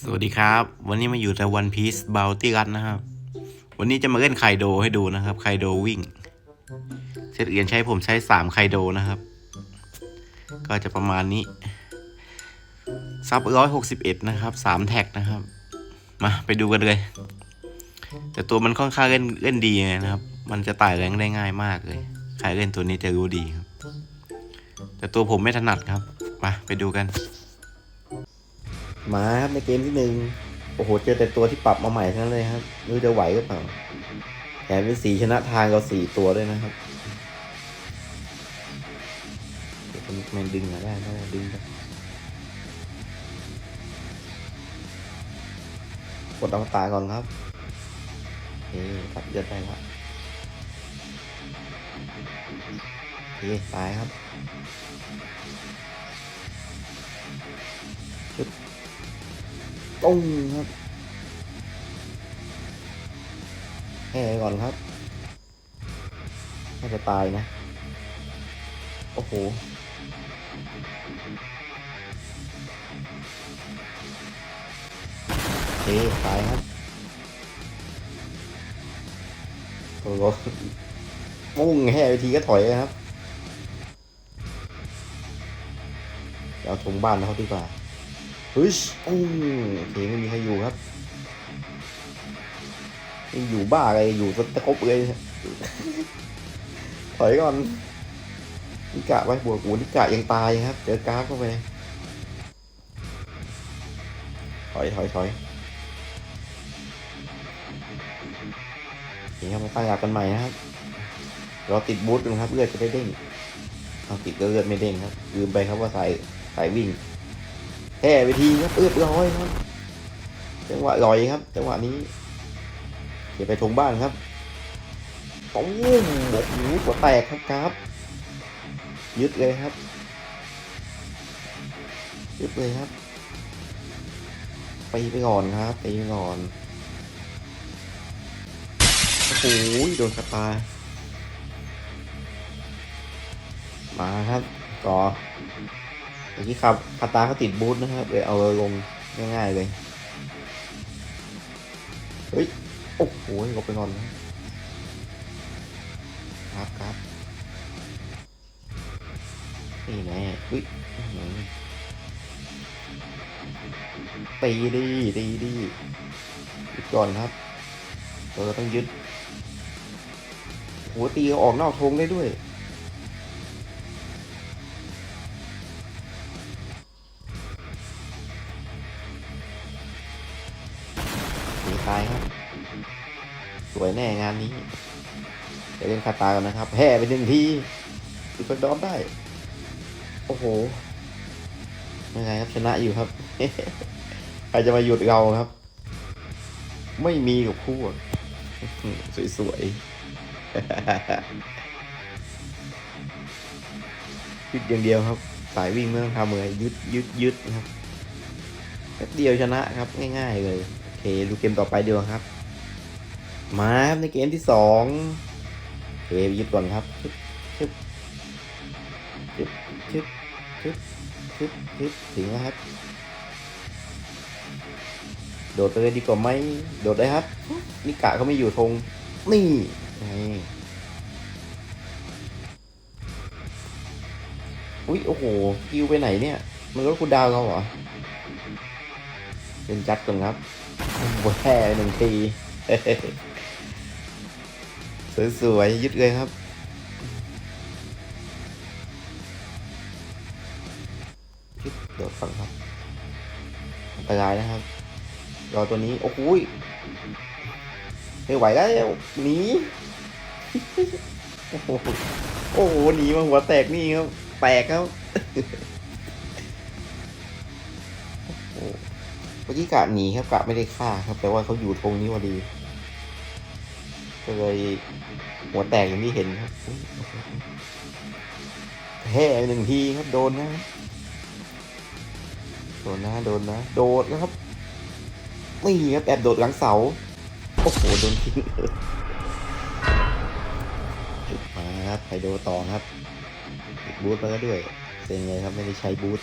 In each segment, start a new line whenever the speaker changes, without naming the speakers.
สวัสดีครับ วันนี้มาอยู่แต่วันพีซบ o ลตี้รันนะครับ วันนี้จะมาเล่นไคโดให้ดูนะครับไคโดวิ่งเซตเรียนใช้ผมใช้สามไคโดนะครับ ก็จะประมาณนี้ซับร้อยหกสิบเอ็ดนะครับสามแท็กนะครับ มาไปดูกันเลย แต่ตัวมันค่อนข้างเล่นเล่นดีนะครับ มันจะต่ายแรงได้ง่ายมากเลย ใครเล่นตัวนี้จะรู้ดีครับ แต่ตัวผมไม่ถนัดครับมาไปดูกัน มาครับในเกมที่หนึ่งโอ้โห เจอแต่ตัวที่ปรับมาใหม่ทั้งนั้นเลยครับไม่รู้จะไหวหรือเปล่าแถมเป็นสีชนะทางเราสี่ตัวด้วยนะครับเดี๋ยวมันมันดึงมาได้ได้ดึงไปกดอาตายก่อนครับโอเคตัดเลือดได้ครับโอเคตายครับ ตุ้งครับแห่ก่อนครับน่าจะตายนะ โอ้โหโอเคตายครับโอ้โหมุ่งแห่ไปทีก็ถอยเลยครับเอาทงบ้านเขาดีกว่า ฮ้ยอืมโอเคไม่มีใครอยู่ครับอยู่บ้าอะไรอยู่ตะคบเลยถอยก่อนนิกะไว้บวกหูนิกะยังตายครับ เจอกราฟเข้าไปถอยถอยถอยโอเครับมาตั้งหลักกันใหม่นะครับรอติดบูทนครับเลือดจะได้เด้งเอาติดก็เลือดไม่เด้งครับลืมไปครับว่าสายสายวิ่ง แห่ไปทีครับเอื้อร้อยครับ จังหวะลอยครับ จังหวะนี้เดี๋ยวไปทงบ้านครับตุ้มโอ้โหหัวแตกครับกราฟยึดเลยครับ ยึดเลยครับไปไปก่อนครับไปก่อนโอ้โหโดนคาตามาครับต่อ เมื่อกี้ครับคาตาเขาติดบูทนะครับเลยเอาลงง่ายๆเลย เฮ้ย โอ้โหลบไปก่อนนะครับครับนี่แน่เฮ้ยตีดีตีดียึดก่อนครับเราต้องยึดหัวตีออกนอกธงได้ด้วย ตายครับ สวยแน่งานนี้เดี๋ยวเล่นคาตากันนะครับแห่ไปหนึ่งทีติดเฟิร์ดอมได้ โอ้โหยังไงครับชนะอยู่ครับ ใครจะมาหยุดเราครับ ไม่มีกับคู่อะสวยๆยึดอย่างเดียวครับ สายวิ่งไม่ต้องทำเลยยึดยึดยึดนะครับแป๊บเดียวชนะครับ ง่าย ๆ เลย เคดูเกมต่อไปเดีกว่าครับ มาครับในเกมที่สองเคยึดก่อนครับชึบชึบชึบชึบชึบชึบชึบถึงแล้วครับ โดดไปเลยดีกว่าไหมโดดได้ครับนิกะเขาไม่อยู่ธงนี่ไงอุ๊ยโอ้โหคิวไปไหนเนี่ย มันรถคุณดาวเราเหรอเป็นจัดก่อนครับ บแห่หนึ่งที สวยๆ ยึดเลยครับ ยึดโดดฝั่งครับอันตรายนะครับ รอตัวนี้ โอ้โหไม่ไหวแล้วหนีโอ้โห หนีมาหัวแตกนี่ครับ แตกครับ เมื่อกี้กะหนีครับกะไม่ได้ฆ่าครับแต่ว่าเขาอยู่ตรงนี้พอดี ก็เลยหัวแตกอย่างที่เห็นครับอุ๊ยโอ้หแห่หนึ่งทีครับโดนนะ โดนนะโดนนะโดดนะครับนี่ครับแอบโดดหลังเสาโอ้โหโดนทิ้งเลยมาครับไฮโดต่อครับบูทมาแล้วด้วยเป็นไงครับไม่ได้ใช้บูท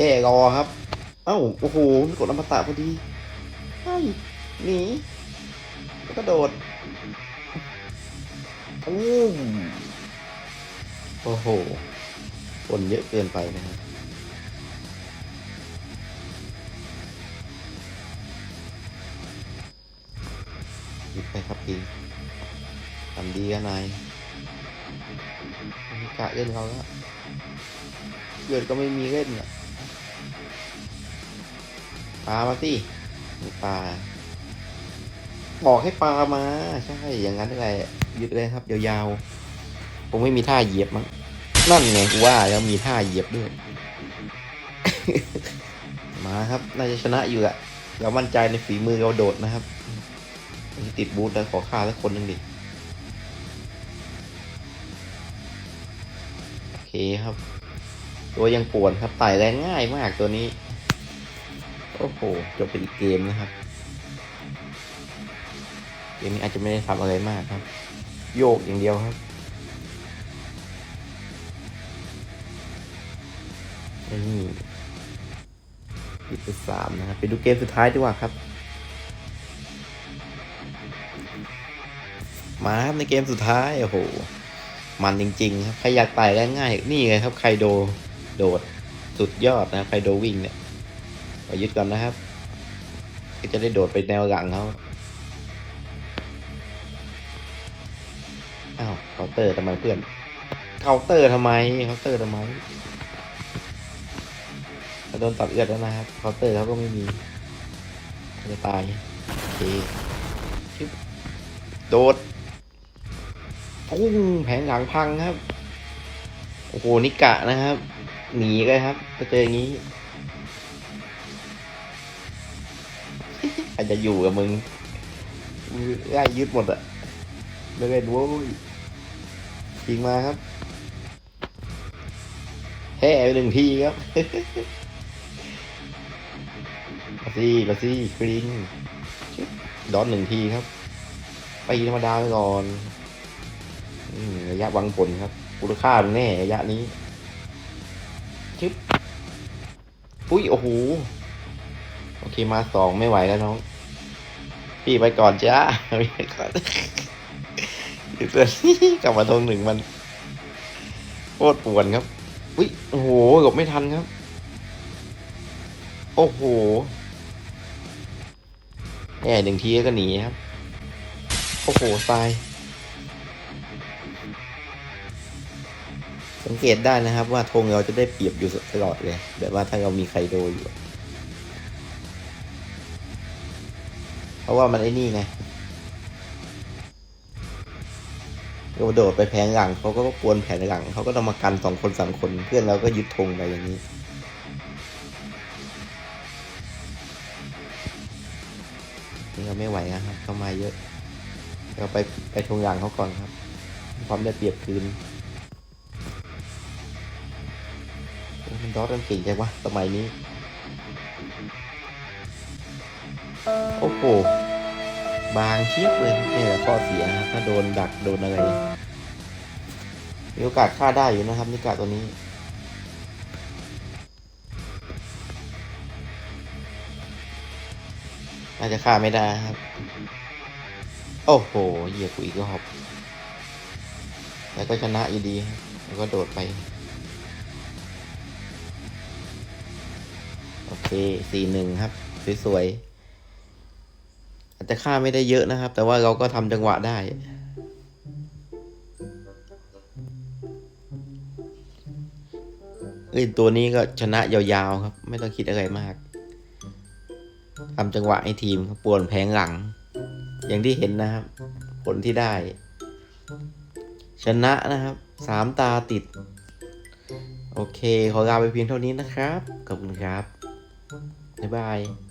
ค่รอครับ เอ้า โอ้โหมันกดอมตะพอดีไอ้หนีแล้วก็โดดอู้โอ้โหคนเยอะเกินไปนะครับหยิบไปครับพีทำดีกันนายกะเล่นเขาแล้วเกิดก็ไม่มีเล่นอะ ลามาสิมีปลาบอกให้ปลามาใช่อย่างนั้นแหละยึดเลยครับยาวๆผมไม่มีท่าเหยียบมั้งนั่นไงกูว่าแล้วมีท่าเหยียบด้วย มาครับน่าจะชนะอยู่แหละเรามั่นใจในฝีมือเราโดดนะครับติดบูธแล้วขอค่าแล้วคนหนึ่งดิโอเคครับ ตัวยังป่วนครับไต่แรงง่ายมากตัวนี้ โอ้โหจบเป็นอีกเกมนะครับ เกมนี้อาจจะไม่ได้ทำอะไรมากครับ โยกอย่างเดียวครับนี่ปิดไปสามนะครับ ไปดูเกมสุดท้ายดีกว่าครับ มาครับในเกมสุดท้าย โอ้โห มันจริง ๆ ครับ ใครอยากไต่ได้ง่าย นี่ไงครับไคโดโดด สุดยอดนะครับไคโดวิ่งเนี่ย ขอยึดก่อนนะครับ ก็จะได้โดดไปแนวหลังเขาอ้าวเคาน์เตอร์ทำไมเพื่อนเคาน์เตอร์ทำไมเคาน์เตอร์ทำไมโดนตัดเอือดแล้วนะครับเคาน์เตอร์เขาก็ไม่มีจะตายโอเคชึบโดดปุ้งแผงหลังพังครับ โอ้โหนิกะนะครับ หนีเลยครับเจออย่างนี้ อาจจะอยู่กับมึงไล่ยึดหมดอะไม่เล่นโว้ยยิงมาครับแห่ไปหนึ่งทีครับมาซี่มาซี่คลิงดอนหนึ่งทีครับไปธรรมดาไปก่อนอืมระยะวังผลครับมูลค่าแน่ระยะนี้ชึบอุ้ย โอ้โห โอเคมาสองไม่ไหวแล้วน้อง พี่ไปก่อนจ้าพี่ไปก่อนเดือนกลับมาทงหนึ่งมันโคตรปวนครับอุ้ยโอ้โหหลบไม่ทันครับ โอ้โหแน่หนึ่งทีก็หนีครับ โอ้โหตาย สังเกตได้นะครับว่าธงเราจะได้เปรียบอยู่ตลอดเลย แบบว่าถ้าเรามีไครโดอยู่ ราะว่ามันไอ้นี่ไงเราโดดไปแผงหลังเขาก็กวนแผงหลังเขาก็ต้องมากันสองคนสามคนเพื่อนเราก็ยึดธงไปอย่างนี้ นี่เราไม่ไหวนะครับเข้ามาเยอะ เราไปไปทวงหลังเขาก่อนครับ ความได้เปรียบคืนมันดอทมันเก่งจังวะสมัยนี้ โอ้โห บางเชียบเลยนี่แหละข้อเสียครับถ้าโดนดักโดนอะไร มีโอกาสฆ่าได้อยู่นะครับนิกาตัวนี้น่าจะฆ่าไม่ได้ครับ โอ้โหเหยียบกูอีกรอบแล้วก็ชนะอยู่ดี แล้วก็โดดไป โอเคสี่หนึ่งครับ สวยๆ อาจจะฆ่าไม่ได้เยอะนะครับ แต่ว่าเราก็ทำจังหวะได้ ตัวนี้ก็ชนะยาวๆครับ ไม่ต้องคิดอะไรมากทำจังหวะให้ทีมป่วนแผงหลัง อย่างที่เห็นนะครับ ผลที่ได้ ชนะนะครับสามตาติด โอเค ขอลาไปเพียงเท่านี้นะครับ ขอบคุณครับ บ๊ายบาย